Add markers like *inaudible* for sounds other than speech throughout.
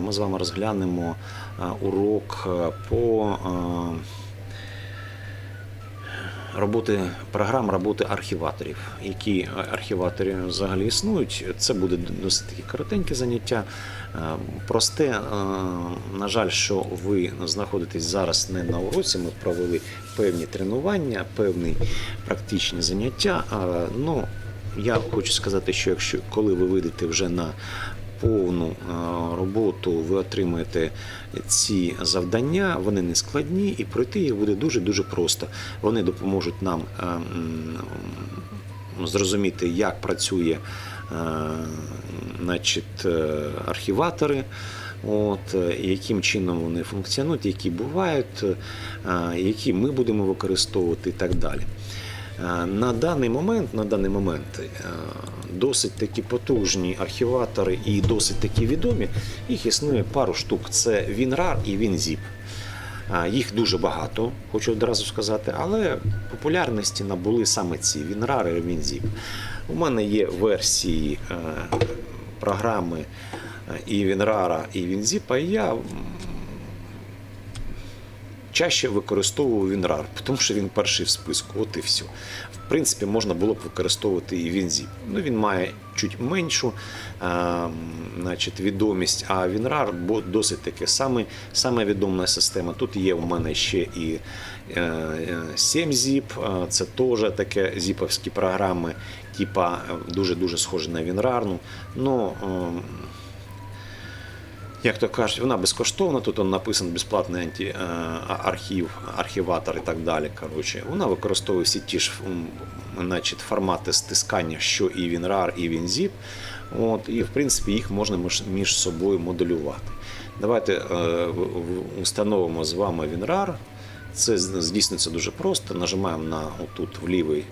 ми з вами розглянемо е, урок е, по е, роботи програм роботи архіваторів. Які архіватори взагалі існують? Це буде досить таки коротеньке заняття. Е, Просте, е, на жаль, що ви знаходитесь зараз не на уроці. Ми провели певні тренування, певні практичні заняття. Е, Ну, я хочу сказати, що якщо коли ви вийдете вже на повну е, роботу, ви отримаєте ці завдання, вони не складні, і пройти їх буде дуже дуже просто. Вони допоможуть нам е, зрозуміти, як працює е, значить, архіватори. От, яким чином вони функціонують, які бувають, які ми будемо використовувати і так далі. Е, На даний момент, на даний момент е, досить такі потужні архіватори і досить такі відомі. Їх існує пару штук. Це WinRAR і WinZip. Е, Їх дуже багато, хочу одразу сказати, але популярності набули саме ці WinRAR і WinZip. У мене є версії програми і WinRAR, і WinZip, і я чаще використовував WinRAR, тому що він перший в списку. От і все. В принципі, можна було б використовувати і WinZip. Ну, він має чуть меншу а, значить, відомість, а WinRAR досить таке саме, саме відома система. Тут є у мене ще і е, е, 7-Zip, е, це теж таке зіповські програми, типа е, дуже-дуже схожі на WinRAR. Ну, ем, як то кажуть, вона безкоштовна, тут он написано безплатний антиархів, архіватор і так далі. Коротше, вона використовує всі ті ж значить, формати стискання, що і WinRAR, і WinZip. От, і в принципі їх можна між- собою моделювати. Давайте е, установимо з вами WinRAR. Це здійснюється дуже просто. Нажимаємо на отут в лівий е,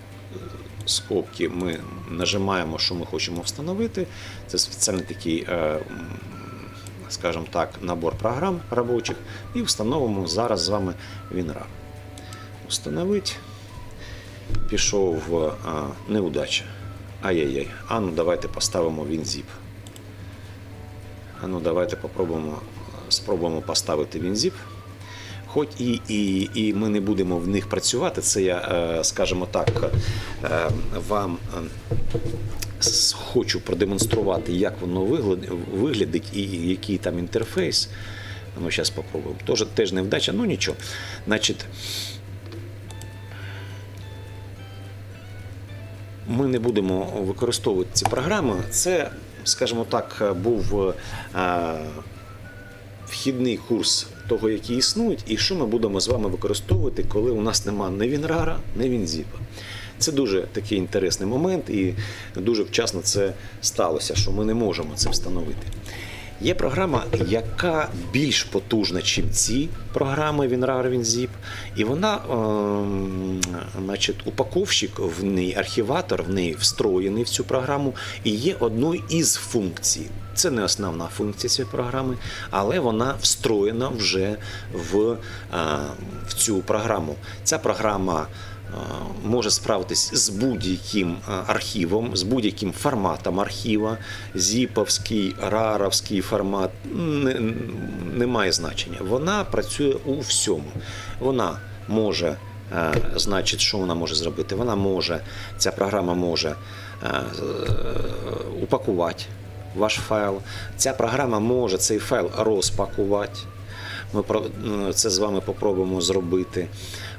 скобки, ми нажимаємо, що ми хочемо встановити. Це спеціальний такий. е, скажімо так, набор програм робочих і встановимо зараз з вами WinRAR. Установить. Пішов а, неудача. Ай-яй-яй. А ну давайте поставимо WinZip. А ну давайте попробуємо, спробуємо поставити WinZip. Хоч і, і, і ми не будемо в них працювати, це я, е, скажімо так, е, вам е, хочу продемонструвати, як воно виглядить і який там інтерфейс. Ну, зараз спробуємо. Теж, теж невдача, ну нічого. Значить, ми не будемо використовувати ці програми. Це, скажімо так, був е, вхідний курс того, які існують, і що ми будемо з вами використовувати, коли у нас нема ні Вінрара, ні Вінзіпа. Це дуже такий інтересний момент, і дуже вчасно це сталося, що ми не можемо це встановити. Є програма, яка більш потужна, ніж ці програми WinRAR, WinZip, і вона, ем, значить, упаковщик в неї, архіватор в неї встроєний в цю програму і є одною із функцій. Це не основна функція цієї програми, але вона встроєна вже в, е, в цю програму. Ця програма е, може справитись з будь-яким е, архівом, з будь-яким форматом архіва, зіповський, раровський формат, не, не має значення. Вона працює у всьому. Вона може. е, Значить, що вона може зробити? Вона може, ця програма може е, е, упакувати ваш файл. Ця програма може цей файл розпакувати. Ми е, це з вами попробуємо зробити.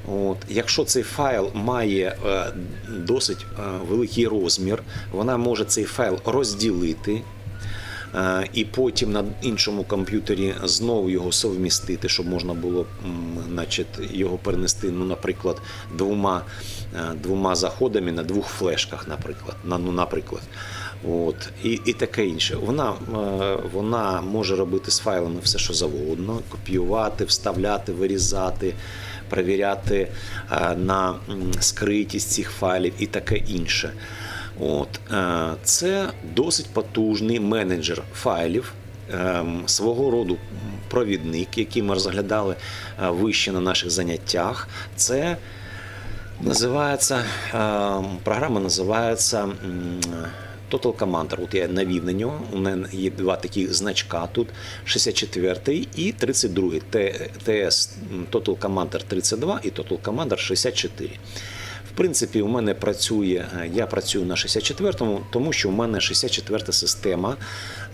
От. Якщо цей файл має е, досить е, великий розмір, вона може цей файл розділити. І потім на іншому комп'ютері знову його совмістити, щоб можна було значить, його перенести, ну, наприклад, двома, двома заходами на двох флешках, наприклад. На, ну, наприклад. От, і, і таке інше. Вона, е, вона може робити з файлами все, що завгодно, копіювати, вставляти, вирізати, перевіряти е, на скритість цих файлів і таке інше. От, е, це досить потужний менеджер файлів, ем, свого роду провідник, який ми розглядали вище на наших заняттях. Це називається, ем, програма називається Total Commander. От я навів на нього. У мене є два такі значка тут: 64 і 32. Т- ТС Total Commander 32 і Total Commander 64. В принципі, у мене працює, е, я працюю на 64-му, тому що у мене 64-та система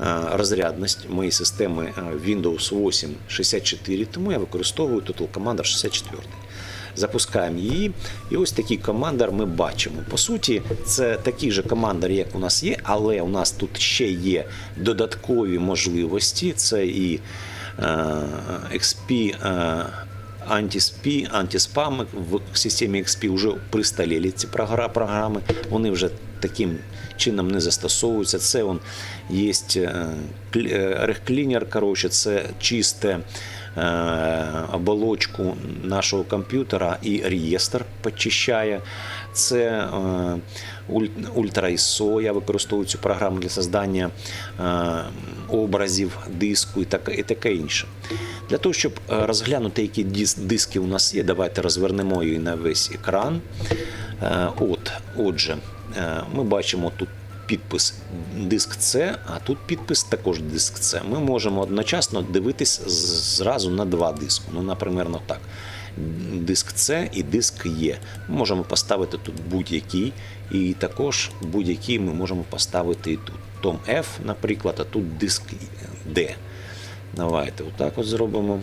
е, розрядність моєї системи е, Windows 8 64, тому я використовую Total Commander 64. Запускаємо її, і ось такий командер ми бачимо. По суті, це такий же командер, як у нас є, але у нас тут ще є додаткові можливості. Це і е, XP. Е, Антиспі, антиспам в системі XP вже присталіли ці програ- програми. Вони вже таким чином не застосовуються. Це он є рехклінер, коротше, це чисте е, оболочку нашого комп'ютера і реєстр почищає. Це е, уль- Ultra ISO, я використовую цю програму для создання е, образів диску і таке, інше. Для того, щоб е, розглянути, які диски у нас є, давайте розвернемо її на весь екран. Е, От, отже, е, ми бачимо тут підпис диск С, а тут підпис також диск С. Ми можемо одночасно дивитись зразу на два диски. Ну, наприклад, так. Диск С і диск Є. Ми можемо поставити тут будь-який, і також будь-який ми можемо поставити і тут. Том F, наприклад, а тут диск D. Давайте отак от зробимо.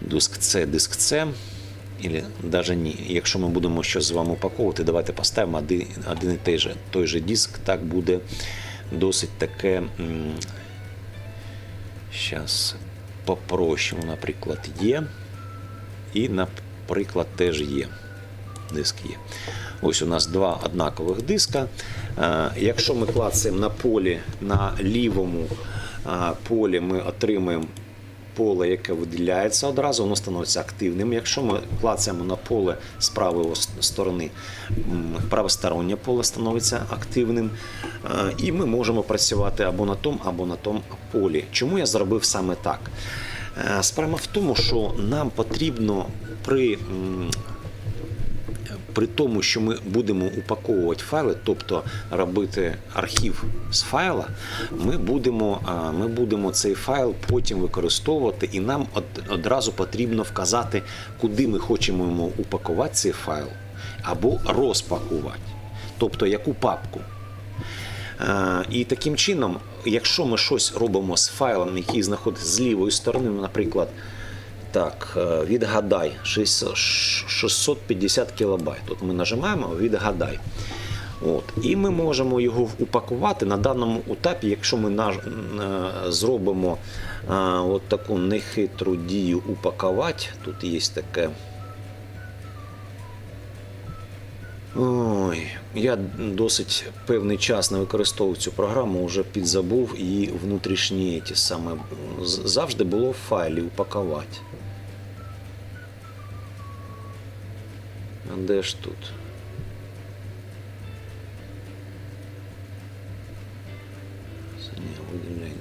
Диск С, диск С. Ілі навіть ні. Якщо ми будемо щось з вами упаковувати, давайте поставимо один, один і той же, той же диск. Так буде досить таке. Зараз попрощимо, наприклад, є. І, наприклад, теж є. Диск є. Ось у нас два однакових диска. Е, Якщо ми клацаємо на полі, на лівому е, полі ми отримаємо поле, яке виділяється одразу, воно становиться активним. Якщо ми клацаємо на поле з правої сторони, правостороннє поле становиться активним. Е, І ми можемо працювати або на тому, або на тому полі. Чому я зробив саме так? Е, Справа в тому, що нам потрібно при при тому, що ми будемо упаковувати файли, тобто робити архів з файла, ми будемо, ми будемо цей файл потім використовувати, і нам одразу потрібно вказати, куди ми хочемо упакувати цей файл, або розпакувати, тобто яку папку. І таким чином, якщо ми щось робимо з файлом, який знаходиться з лівої сторони, наприклад, так, е, відгадай 600 650 кілобайт. От ми нажимаємо відгадай. От. І ми можемо його упакувати на даному етапі, якщо ми наж... е, зробимо е, от таку нехитру дію упакувати. Тут є таке. Ой, я досить певний час не використовував цю програму, вже підзабув і внутрішні ті саме завжди було в файлі упакувати. А де ж тут? Це не виділення.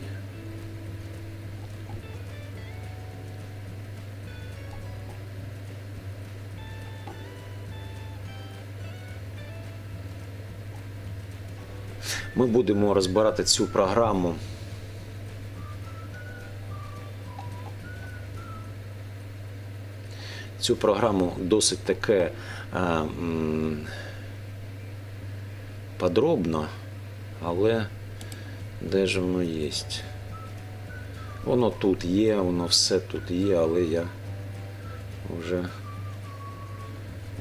Ми будемо розбирати цю програму. Цю програму досить таке а, м, подробно, але де ж воно є? Воно тут є, воно все тут є, але я вже,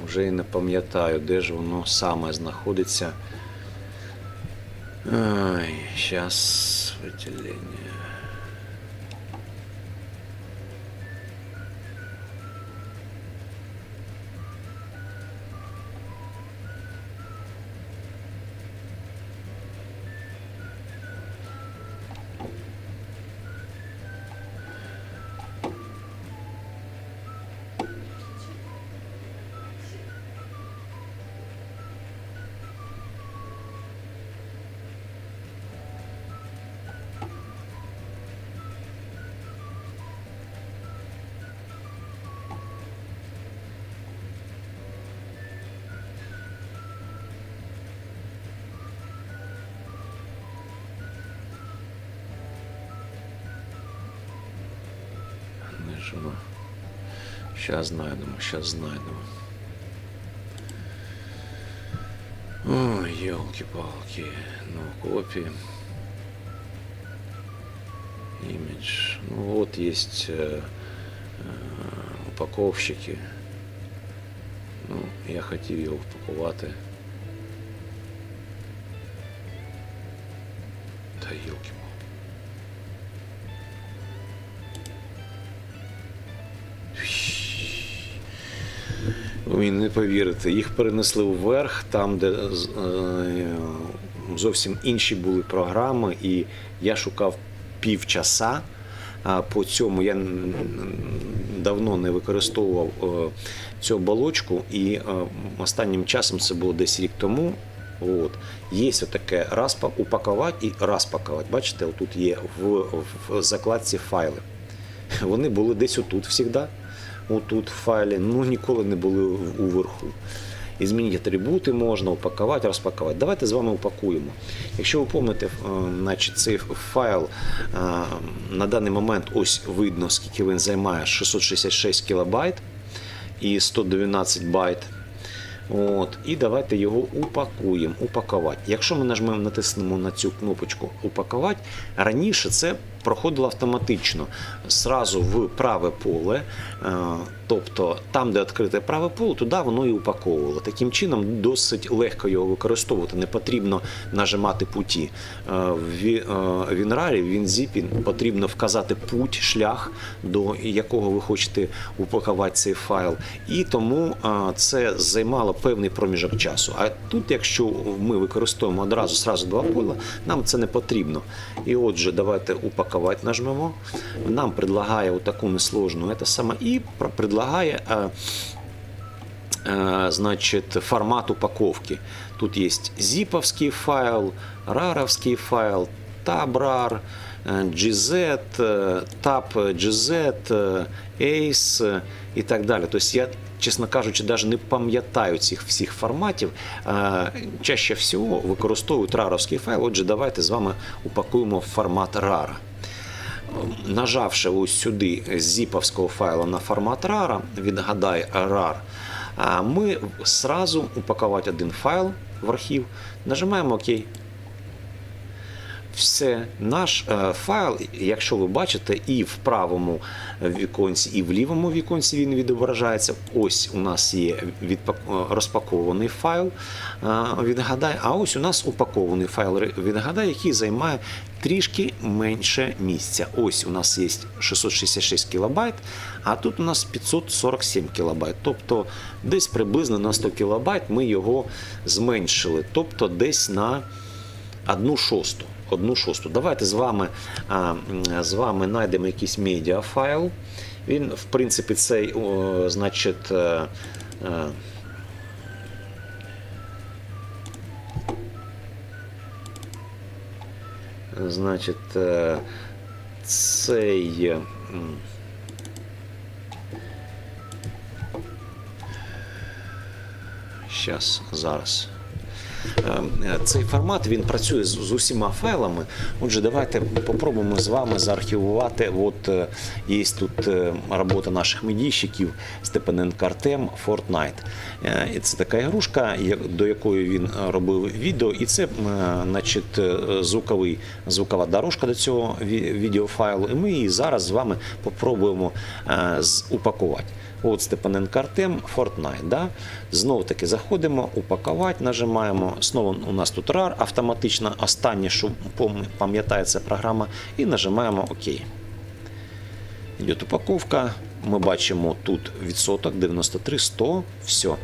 вже і не пам'ятаю, де ж воно саме знаходиться. Ай, сейчас выделение. Воно? Щас знайдемо, щас знайдемо. Ой, елки-палки. Ну, копии. Имидж. Ну, вот есть э, э, упаковщики. Ну, я хотів його впакувати. Та елки не повірите, їх перенесли вверх, там, де е, зовсім інші були програми, і я шукав півчаса. А по цьому я давно не використовував е, цю оболочку, і е, останнім часом це було десь рік тому. От. Є таке раз упакувати і розпакувати. Бачите, тут є в, в закладці файли. Вони були десь отут завжди, отут в файлі, ну ніколи не були уверху. І змінити атрибути можна, упакувати, розпакувати. Давайте з вами упакуємо. Якщо ви пам'ятаєте, е, значить, цей файл е, на даний момент ось видно, скільки він займає 666 кілобайт і 112 байт. От, і давайте його упакуємо, упакувати. Якщо ми нажмемо, натиснемо на цю кнопочку упакувати, раніше це проходило автоматично зразу в праве поле, е, тобто там, де відкрите праве поле, туди воно і упаковувало. Таким чином досить легко його використовувати, не потрібно нажимати путі. Е, В Ві- е, в Вінрарі, Вінзіпі потрібно вказати путь, шлях, до якого ви хочете упакувати цей файл. І тому е, це займало певний проміжок часу. А тут, якщо ми використовуємо одразу сразу два поля, нам це не потрібно. І отже, давайте упакувати нажмемо. Нам предлагає таку несложну це саме і про- предлагає. е, э, значит, формат упаковки. Тут есть зиповский файл, раровский файл, tabrar, э, GZ, э, tab GZ, э, ACE э, і так далі. Тобто я, чесно кажучи, навіть не пам'ятаю цих всіх форматів. Е, Чаще всього використовують раровський файл. Отже, давайте з вами упакуємо формат RAR. Нажавши ось сюди з зіповського файла на формат RAR, відгадай RAR, ми сразу упакувати один файл в архів, нажимаємо ОК. Все, наш е, файл, якщо ви бачите, і в правому віконці, і в лівому віконці він відображається. Ось у нас є е, розпакований файл е, відгадай, а ось у нас упакований файл відгадай, який займає трішки менше місця. Ось у нас є 666 кілобайт, а тут у нас 547 кілобайт. Тобто десь приблизно на 100 кілобайт ми його зменшили, тобто десь на одну шосту. Одну шосту. Давайте з вами, з вами знайдемо якийсь медіафайл. Він, в принципі, цей, значить, е, е, значить, е, цей. Щас, зараз. Е, Цей формат він працює з, усіма файлами. Отже, давайте попробуємо з вами заархівувати. От е, є тут е, робота наших медійщиків Степаненко Артем Fortnite. Е, це така ігрушка, до якої він е, робив відео, і це е, значить, е, звуковий, звукова дорожка до цього відеофайлу. І ми її зараз з вами попробуємо е, упакувати. От Степаненко Артем, Fortnite. Да? Знову таки заходимо, упакувати, нажимаємо. Знову у нас тут RAR автоматично, останнє, що пом- пам'ятає ця програма, і нажимаємо ОК. Йде упаковка. Ми бачимо тут відсоток 93, 100, все.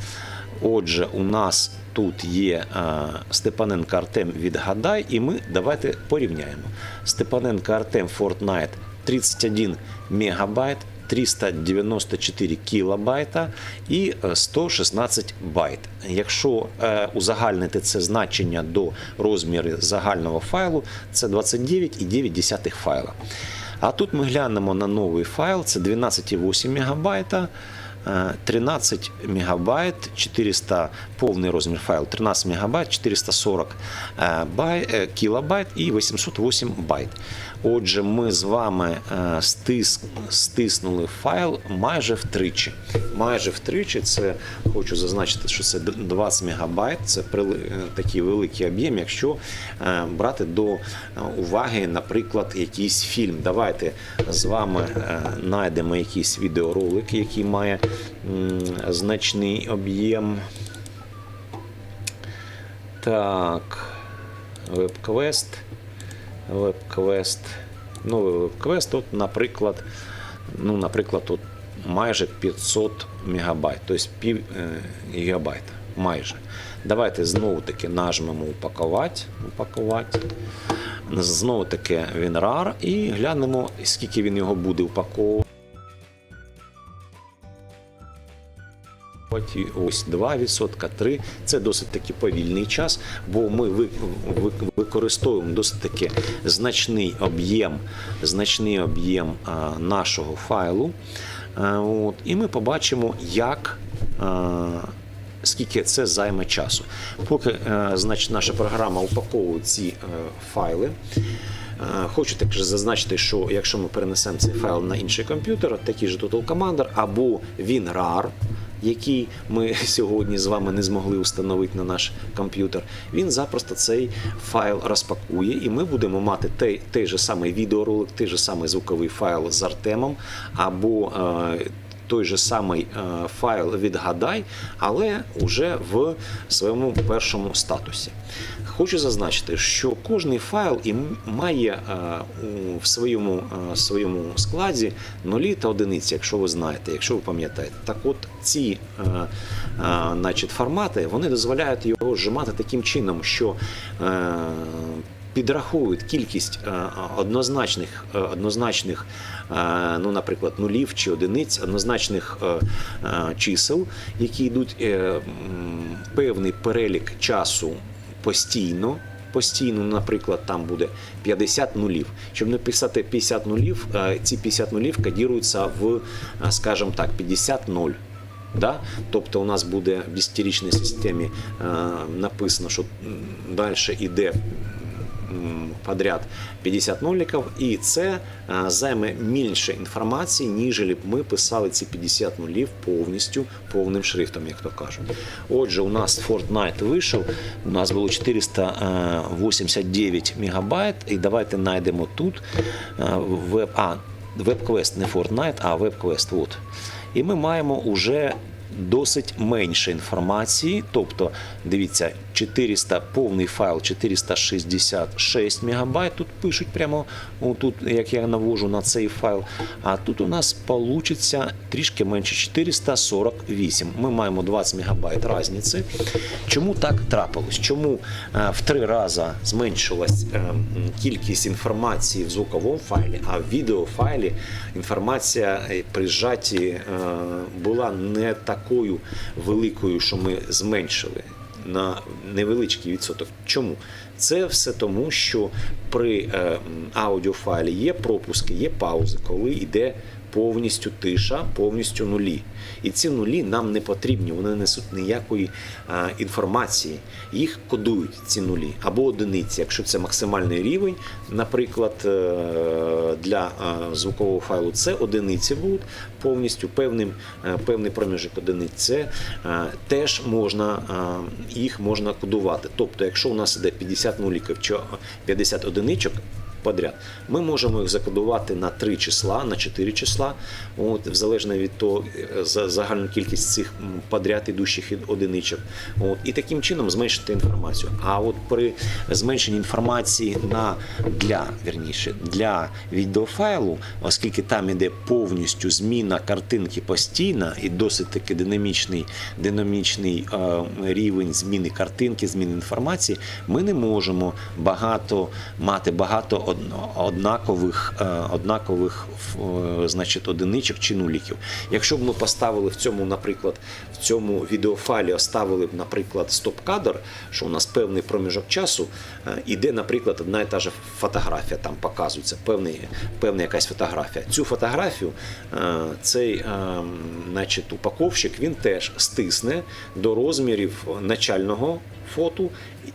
Отже, у нас тут є е, Степаненко Артем відгадай, і ми давайте порівняємо. Степаненко Артем Fortnite 31 мегабайт. 394 кілобайта і е, 116 байт. Якщо е, узагальнити це значення до розміру загального файлу, це 29,9 файла. А тут ми глянемо на новий файл, це 12,8 МБ. Е, 13 мегабайт, 400 повний розмір файлу 13 мегабайт, 440 е, бай, е, кілобайт і 808 байт. Отже, ми з вами е, стис, стиснули файл майже втричі. Майже втричі це хочу зазначити, що це 20 мегабайт, це е, такий великий об'єм, якщо е, брати до е, уваги, наприклад, якийсь фільм. Давайте з вами е, знайдемо якийсь відеоролик, який має значний об'єм. Так, веб-квест. Веб-квест. Новий веб-квест, от, наприклад, ну, наприклад, от майже 500 мегабайт, тобто пів е, гігабайта. Майже. Давайте знову таки нажмемо упакувати. упакувати. Знову таки він RAR і глянемо, скільки він його буде упаковувати. Ось 2%, 3% це досить таки повільний час, бо ми ви- ви- використовуємо досить таки значний об'єм, значний об'єм нашого файлу. От, і ми побачимо, як. Скільки це займе часу. Поки е, значить, наша програма упаковує ці е, файли. Е, Хочу також зазначити, що якщо ми перенесемо цей файл на інший комп'ютер, такий же Total Commander або WinRAR, який ми *laughs* сьогодні з вами не змогли установити на наш комп'ютер, він запросто цей файл розпакує, і ми будемо мати той, той же самий відеоролик, той же самий звуковий файл з Артемом, або е, той же самий е, файл відгадай, але вже в своєму першому статусі. Хочу зазначити, що кожний файл має е, в своєму, е, своєму складі нулі та одиниці, якщо ви знаєте, якщо ви пам'ятаєте. Так от ці е, значить, формати вони дозволяють його зжимати таким чином, що підраховують кількість однозначних, однозначних ну, наприклад, нулів чи одиниць, однозначних чисел, які йдуть певний перелік часу постійно. Постійно, наприклад, там буде 50 нулів. Щоб не писати 50 нулів, е, ці 50 нулів кодіруються в, е, скажімо так, 50 0. Да? Тобто у нас буде в десятирічній системі е, написано, що далі йде подряд 50 ноликів, і це е, займе більше інформації, ніж ми писали ці 50 нулів повністю повним шрифтом, як то кажуть. Отже, у нас Fortnite вийшов, у нас було 489 мегабайт, і давайте знайдемо тут е, веб, а, веб-квест, не Fortnite, а веб-квест. От. І ми маємо уже досить менше інформації. Тобто, дивіться, 400 повний файл 466 мегабайт. Тут пишуть прямо тут, як я навожу на цей файл. А тут у нас получиться трішки менше 448. Ми маємо 20 мегабайт різниці. Чому так трапилось? Чому е, в три рази зменшилась е, кількість інформації в звуковому файлі, а в відеофайлі інформація е, при зжатті була не такою великою, що ми зменшили на невеличкий відсоток. Чому? Це все тому, що при е, аудіофайлі є пропуски, є паузи, коли йде повністю тиша, повністю нулі. І ці нулі нам не потрібні, вони не несуть ніякої е, інформації. Їх кодують ці нулі або одиниці. Якщо це максимальний рівень, наприклад, е, для звукового файлу це одиниці будуть повністю певним, е, певний проміжок одиниць. Це е, теж можна їх можна кодувати. Тобто, якщо у нас іде 50 нуліків чи 50 одиничок. Подряд ми можемо їх закодувати на три числа, на чотири числа, от в залежно від того е, за загальну кількість цих подряд ідущих ід- одиничок. От і таким чином зменшити інформацію. А от при зменшенні інформації на для вірніше для відеофайлу, оскільки там іде повністю зміна картинки постійна і досить таки динамічний, динамічний е, рівень зміни картинки, зміни інформації, ми не можемо багато мати багато однакових, е, однакових е, значить, одиничок чи нуліків. Якщо б ми поставили в цьому, наприклад, в цьому відеофайлі оставили б, наприклад, стоп-кадр, що у нас певний проміжок часу, е, іде, наприклад, одна і та ж фотографія, там показується певний, певна якась фотографія. Цю фотографію цей значить, упаковщик він теж стисне до розмірів начального фото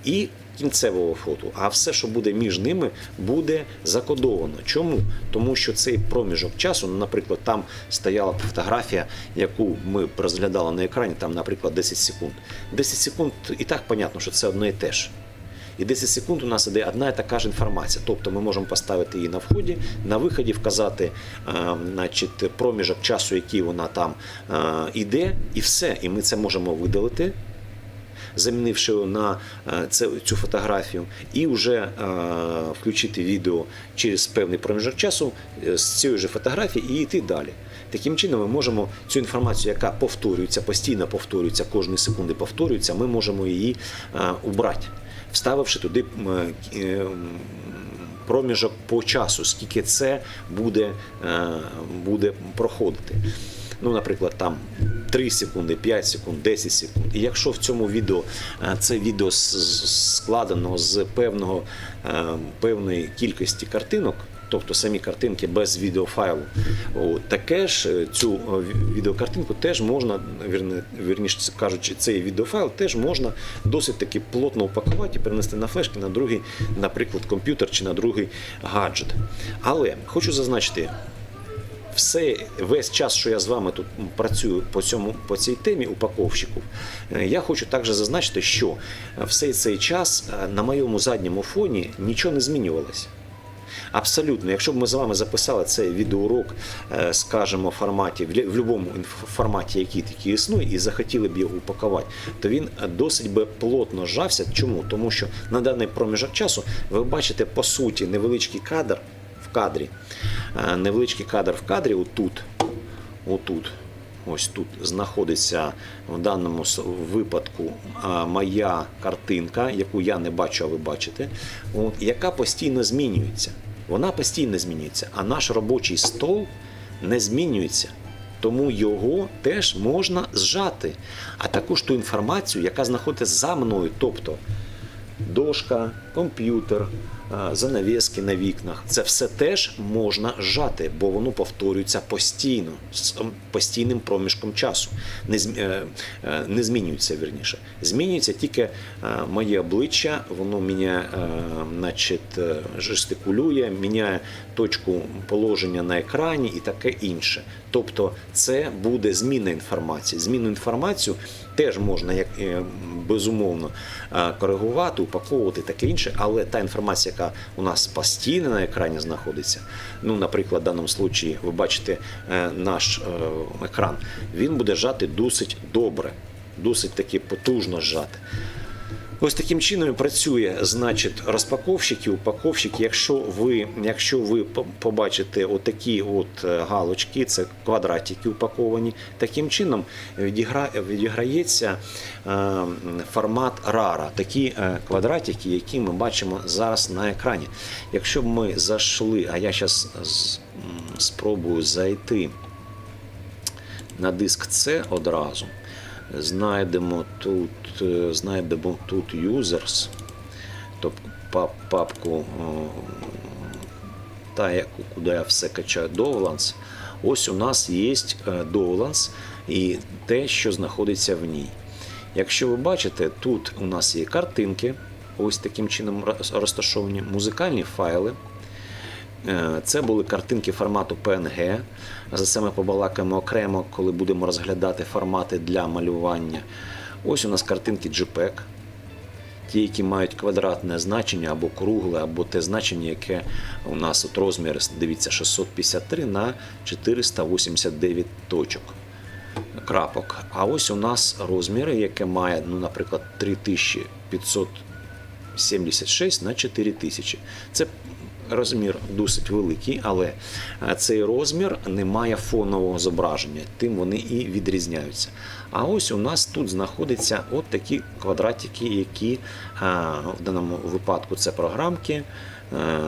і кінцевого фото. А все, що буде між ними, буде закодовано. Чому? Тому що цей проміжок часу, ну, наприклад, там стояла фотографія, яку ми розглядали на екрані, там, наприклад, 10 секунд. 10 секунд і так понятно, що це одне і те ж. І 10 секунд у нас іде одна і така ж інформація. Тобто ми можемо поставити її на вході, на виході вказати е, значить, проміжок часу, який вона там е, іде, і все. І ми це можемо видалити, замінивши на е, цю фотографію, і вже е, включити відео через певний проміжок часу е, з цієї ж фотографії і йти далі. Таким чином, ми можемо цю інформацію, яка повторюється, постійно повторюється, кожної секунди повторюється, ми можемо її убрати, вставивши туди проміжок по часу, скільки це буде, буде проходити. Ну, наприклад, там 3 секунди, 5 секунд, 10 секунд. І якщо в цьому відео е, це відео складено з певного, е, певної кількості картинок, тобто самі картинки без відеофайлу, таке ж е, цю ві- відеокартинку теж можна, вірніше кажучи, цей відеофайл теж можна досить таки плотно упакувати і перенести на флешки на другий, наприклад, комп'ютер чи на другий гаджет. Але хочу зазначити, все весь час, що я з вами тут працюю по цьому по цій темі упаковщиків, е, я хочу також зазначити, що все цей час е, на моєму задньому фоні нічого не змінювалося. Абсолютно, якщо б ми з вами записали цей відеоурок, е, скажімо, форматі, в будь-якому форматі, який такий існує, і захотіли б його упакувати, то він е, досить би плотно зжався. Чому? Тому що на даний проміжок часу ви бачите по суті невеличкий кадр кадрі, Е, невеличкий кадр в кадрі, отут, отут. Ось тут знаходиться в даному випадку моя картинка, яку я не бачу, а ви бачите, от, яка постійно змінюється. Вона постійно змінюється, а наш робочий стол не змінюється. Тому його теж можна зжати. А також ту інформацію, яка знаходиться за мною, тобто дошка, комп'ютер, а, занавіски на вікнах. Це все теж можна зжати, бо воно повторюється постійно, з постійним проміжком часу. Не, е, е, не змінюється вірніше. Змінюється тільки е, моє обличчя, воно міняє, значить, жестикулює, міняє точку положення на екрані і таке інше. Тобто це буде зміна інформації. Зміну інформацію теж можна як е, безумовно е, коригувати, упаковувати таке інше, але та інформація, яка у нас постійно на екрані знаходиться, ну, наприклад, в даному случаї ви бачите е, наш екран, він буде жати досить добре, досить таки потужно зжати. Ось таким чином працює, значить, розпаковщик і упаковщик. Якщо ви, якщо ви побачите отакі от е, галочки, це квадратики упаковані, таким чином відігра, відіграється е, формат RARA, такі е, квадратики, які ми бачимо зараз на екрані. Якщо б ми зайшли, а я зараз спробую зайти на диск C одразу. Знайдемо тут, е, знайдемо тут users, тобто папку, та, яку, куди я все качаю Довланс. Ось у нас є Довланс і те, що знаходиться в ній. Якщо ви бачите, тут у нас є картинки, ось таким чином розташовані музикальні файли. Е, Це були картинки формату PNG. За це ми побалакаємо окремо, коли будемо розглядати формати для малювання. Ось у нас картинки JPEG, ті, які мають квадратне значення або кругле, або те значення, яке у нас от розмір, дивіться, 653 на 489 точок. Крапок. А ось у нас розміри, яке має, ну, наприклад, 3576 на 4000. Це розмір досить великий, але е, цей розмір не має фонового зображення, тим вони і відрізняються. А ось у нас тут знаходяться от такі квадратики, які е, в даному випадку це програмки. е,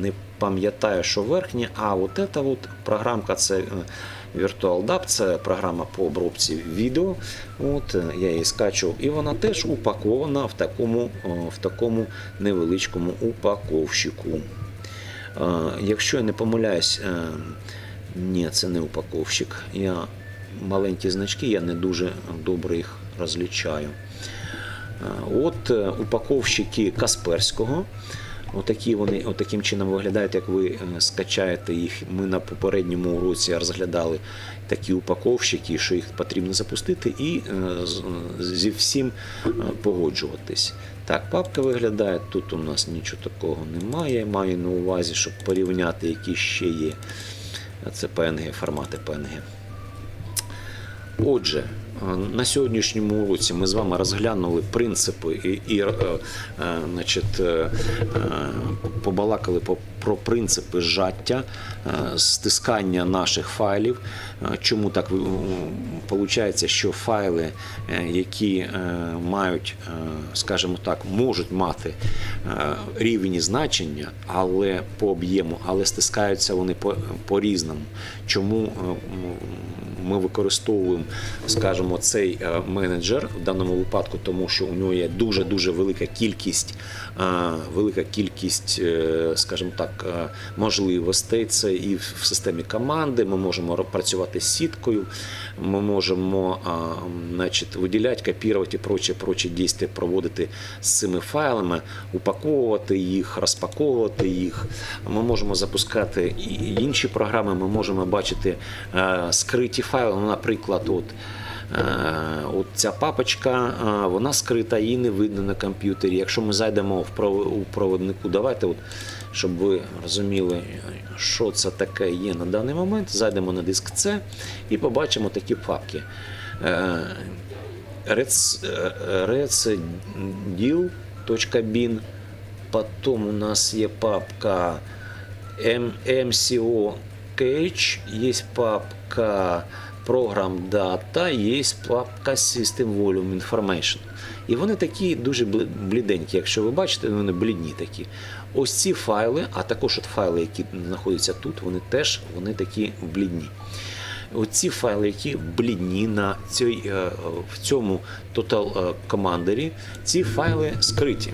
не пам'ятаю, що верхнє, а от ця от програмка це е, VirtualDAP, це програма по обробці відео. От, е, я її скачував, і вона теж упакована в такому, в такому невеличкому упаковщику. Е, Якщо я не помиляюсь, е, ні, це не упаковщик. Я маленькі значки, я не дуже добре їх розлічаю. Е, От е, упаковщики Касперського. Отакі вони отаким чином виглядають, як ви е, скачаєте їх. Ми на попередньому уроці розглядали такі упаковщики, що їх потрібно запустити і е, з- зі всім е, погоджуватись. Так, папка виглядає. Тут у нас нічого такого немає. Маю на увазі, щоб порівняти, які ще є. Це PNG, формати PNG. Отже, е, на сьогоднішньому уроці ми з вами розглянули принципи і, і е, е, значить, е, е, побалакали по, про принципи зжаття, е, стискання наших файлів. Е, Чому так виходить, що файли, е, які е, мають, е, скажімо так, можуть мати е, рівні значення, але по об'єму, але стискаються вони по, по-різному. Чому е, м, ми використовуємо, скажімо, цей е, менеджер в даному випадку, тому що у нього є дуже дуже велика кількість, е, велика кількість, е, скажімо так, можливостей. Це і в системі команди. Ми можемо працювати з сіткою, ми можемо значить, виділяти, копірувати і прочі, прочі дійства проводити з цими файлами, упаковувати їх, розпаковувати їх. Ми можемо запускати і інші програми, ми можемо бачити е, скриті файли. Наприклад, от. Е, От ця папочка, е, вона скрита, її не видно на комп'ютері. Якщо ми зайдемо в проводнику, давайте, от, щоб ви розуміли, що це таке є на даний момент, зайдемо на диск C і побачимо такі папки. Е, Rec- е, recdeal.bin, потім у нас є папка MCO Cache, є папка Program Data, є папка System Volume Information. І вони такі дуже бліденькі. Якщо ви бачите, вони блідні такі. Ось ці файли, а також от файли, які знаходяться тут, вони теж вони такі блідні. Оці файли, які блідні на цій, е, в цьому Total е, Commander, ці файли скриті.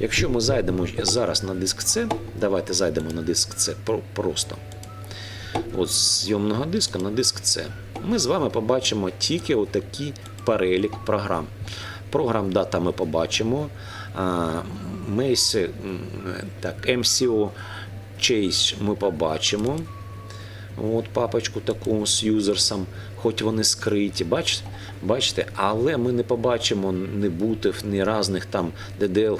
Якщо ми зайдемо зараз на диск C, давайте зайдемо на диск C просто. От з зйомного диска на диск C. Ми з вами побачимо тільки отакий перелік програм. Програм дата ми побачимо. А, Mace, м, так, MCO Chase ми побачимо. От папочку таку з юзерсом, хоч вони скриті, бачите? Бачите, але ми не побачимо ні бутів, ні різних там DDL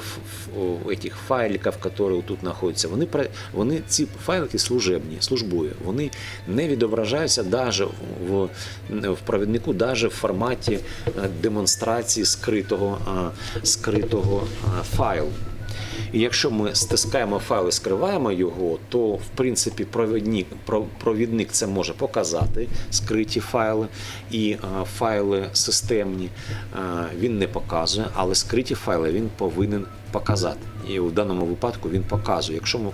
этих файликів, які тут знаходяться. Вони, вони ці файлики служебні, службові. Вони не відображаються навіть в, в провіднику, навіть в форматі е, демонстрації скритого, е, скритого е, файлу. І якщо ми стискаємо файл і скриваємо його, то в принципі провідник, про- провідник це може показати скриті файли і е, файли системні е, він не показує, але скриті файли він повинен показати. І в даному випадку він показує. Якщо ми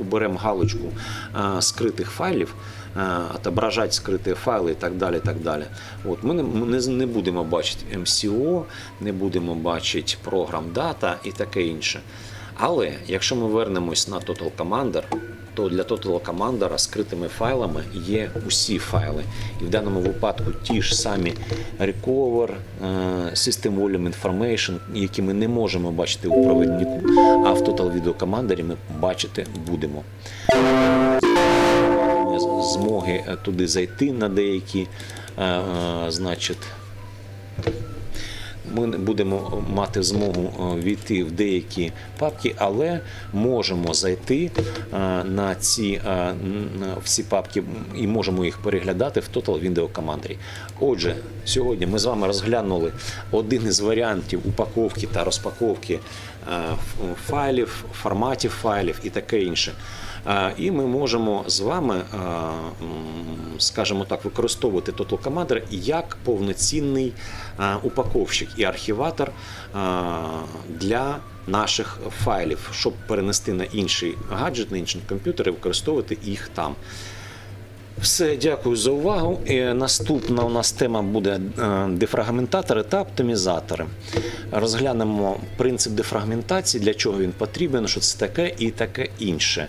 уберемо галочку е, скритих файлів, е, отображати скриті файли і так далі. так далі. От, ми не, не, не будемо бачити MCO, не будемо бачити програм дата і таке інше. Але якщо ми вернемось на Total Commander, то для Total Commander скритими файлами є усі файли. І в даному випадку ті ж самі Recover, е, System Volume Information, які ми не можемо бачити у провіднику, а в Total Video Commander ми бачити будемо. Змоги е, туди зайти на деякі, е, значить, ми будемо мати змогу е, війти в деякі папки, але можемо зайти е, на ці е, всі папки і можемо їх переглядати в Total Window Commander. Отже, сьогодні ми з вами розглянули один із варіантів упаковки та розпаковки файлів, форматів файлів і таке інше. І ми можемо з вами, скажімо так, використовувати Total Commander як повноцінний упаковщик і архіватор для наших файлів, щоб перенести на інший гаджет, на інший комп'ютер і використовувати їх там. Все, дякую за увагу. І наступна у нас тема буде е, дефрагментатори та оптимізатори. Розглянемо принцип дефрагментації, для чого він потрібен, що це таке і таке інше.